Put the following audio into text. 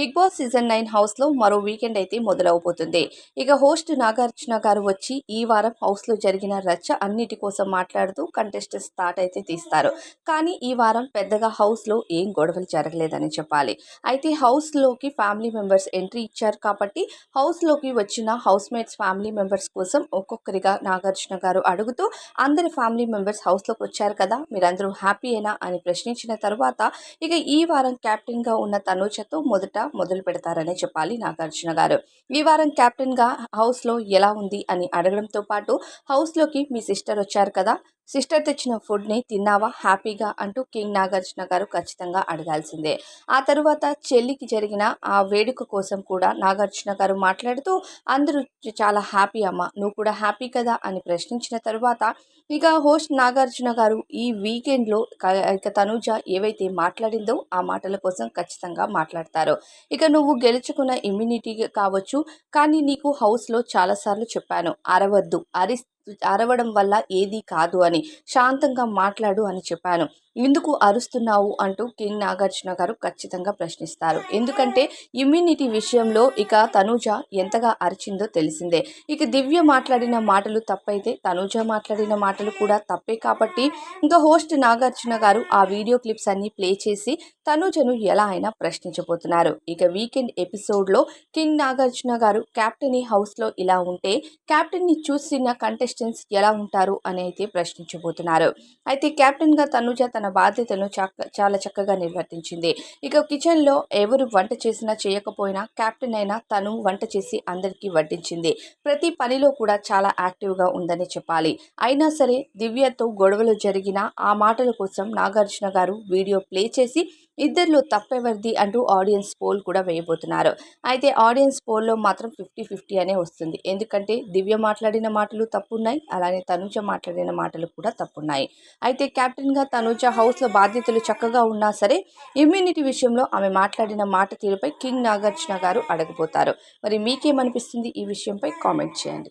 Big boss season nine హౌస్లో మరో weekend అయితే మొదలవబోతుంది. ఇక హోస్ట్ నాగార్జున గారు వచ్చి ఈ వారం హౌస్లో జరిగిన రచ్చ అన్నిటి కోసం మాట్లాడుతూ కంటెస్టెంట్స్ స్టార్ట్ అయితే తీస్తారు. కానీ ఈ వారం పెద్దగా హౌస్లో ఏం గొడవలు జరగలేదని చెప్పాలి. అయితే హౌస్లోకి ఫ్యామిలీ మెంబర్స్ ఎంట్రీ ఇచ్చారు కాబట్టి హౌస్లోకి వచ్చిన హౌస్ మేట్స్ ఫ్యామిలీ మెంబర్స్ కోసం ఒక్కొక్కరిగా నాగార్జున గారు అడుగుతూ అందరి ఫ్యామిలీ మెంబర్స్ హౌస్లోకి వచ్చారు కదా మీరందరూ హ్యాపీయేనా? అని ప్రశ్నించిన తర్వాత ఇక ఈ వారం క్యాప్టెన్గా గా ఉన్న తనూజతో మొదట మొదలు పెడతారనే చెప్పాలి నాగార్జున గారు. ఈ వారం కెప్టెన్గా హౌస్లో ఎలా ఉంది అని అడగడంతో పాటు హౌస్లోకి మీ సిస్టర్ వచ్చారు కదా సిస్టర్ తెచ్చిన ఫుడ్ని తిన్నావా హ్యాపీగా అంటూ కింగ్ నాగార్జున గారు ఖచ్చితంగా అడగాల్సిందే. ఆ తరువాత చెల్లికి జరిగిన ఆ వేడుక కోసం కూడా నాగార్జున గారు మాట్లాడుతూ అందరూ చాలా హ్యాపీ అమ్మ నువ్వు కూడా హ్యాపీ కదా? అని ప్రశ్నించిన తరువాత ఇక హోస్ట్ నాగార్జున గారు ఈ వీకెండ్లో ఇక తనూజ ఏవైతే మాట్లాడిందో ఆ మాటల కోసం ఖచ్చితంగా మాట్లాడతారు. ఇక నువ్వు గెలుచుకున్న ఇమ్యూనిటీ కావచ్చు కానీ నీకు హౌస్లో చాలాసార్లు చెప్పాను అరవద్దు అరి అరవడం వల్ల ఏదీ కాదు అని శాంతంగా మాట్లాడు అని చెప్పాను. ఎందుకు అరుస్తున్నావు? అంటూ కింగ్ నాగార్జున గారు ఖచ్చితంగా ప్రశ్నిస్తారు. ఎందుకంటే ఇమ్యూనిటీ విషయంలో ఇక తనూజ ఎంతగా అరిచిందో తెలిసిందే. ఇక దివ్య మాట్లాడిన మాటలు తప్పైతే తనూజ మాట్లాడిన మాటలు కూడా తప్పే కాబట్టి ఇంకా హోస్ట్ నాగార్జున గారు ఆ వీడియో క్లిప్స్ అన్ని ప్లే చేసి తనూజను ఎలా అయినా ప్రశ్నించబోతున్నారు. ఇక వీకెండ్ ఎపిసోడ్లో కింగ్ నాగార్జున గారు క్యాప్టెన్ హౌస్లో ఇలా ఉంటే క్యాప్టెన్ని చూసిన కంటెస్టెంట్స్ ఎలా ఉంటారు అని అయితే ప్రశ్నించబోతున్నారు. అయితే కెప్టెన్గా తనుజ తన బాధ్యతను చాలా చక్కగా నిర్వర్తించింది. ఇక కిచెన్లో ఎవరు వంట చేసినా చేయకపోయినా కెప్టెన్ అయినా తను వంట చేసి అందరికీ వడ్డించింది. ప్రతి పనిలో కూడా చాలా యాక్టివ్గా ఉందని చెప్పాలి. అయినా సరే దివ్యతో గొడవలు జరిగిన ఆ మాటల కోసం నాగార్జున గారు వీడియో ప్లే చేసి ఇద్దరిలో తప్పెవరిది అంటూ ఆడియన్స్ పోల్ కూడా వేయబోతున్నారు. అయితే ఆడియన్స్ పోల్లో మాత్రం ఫిఫ్టీ ఫిఫ్టీ అనే వస్తుంది. ఎందుకంటే దివ్య మాట్లాడిన మాటలు తప్పున్నాయి అలానే తనుజ మాట్లాడిన మాటలు కూడా తప్పున్నాయి. అయితే కెప్టెన్గా తనుజ హౌస్లో బాధ్యతలు చక్కగా ఉన్నా సరే ఇమ్యూనిటీ విషయంలో ఆమె మాట్లాడిన మాట తీరుపై కింగ్ నాగార్జున గారు అడగబోతారు. మరి మీకేమనిపిస్తుంది ఈ విషయంపై కామెంట్ చేయండి.